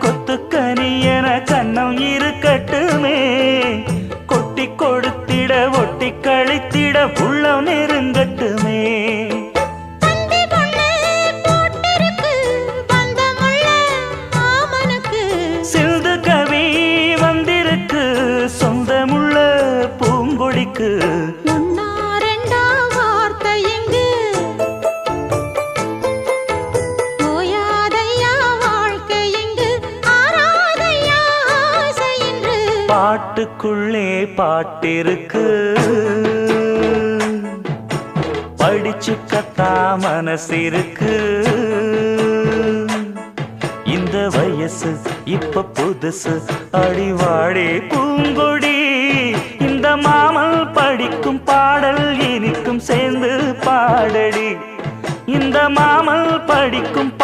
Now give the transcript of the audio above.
கொத்துக்கனி என கண்ணம் இருக்கட்டுமே. கொட்டி கொடுத்திட ஒட்டி கழித்திட உள்ளம் நெருங்கட்டுமே. சிந்து கவி வந்திருக்கு சொந்தமுள்ள பூங்கொடிக்கு பாட்டுக்குள்ளே பாட்டிருக்கு. படிச்சு கத்தா மனசிருக்கு. இந்த வயசு இப்ப புதுசு அடிவாடே பூங்கொடி. இந்த மாமல் படிக்கும் பாடல் இனிக்கும் சேர்ந்து பாடடி. இந்த மாமல் படிக்கும் பாடல்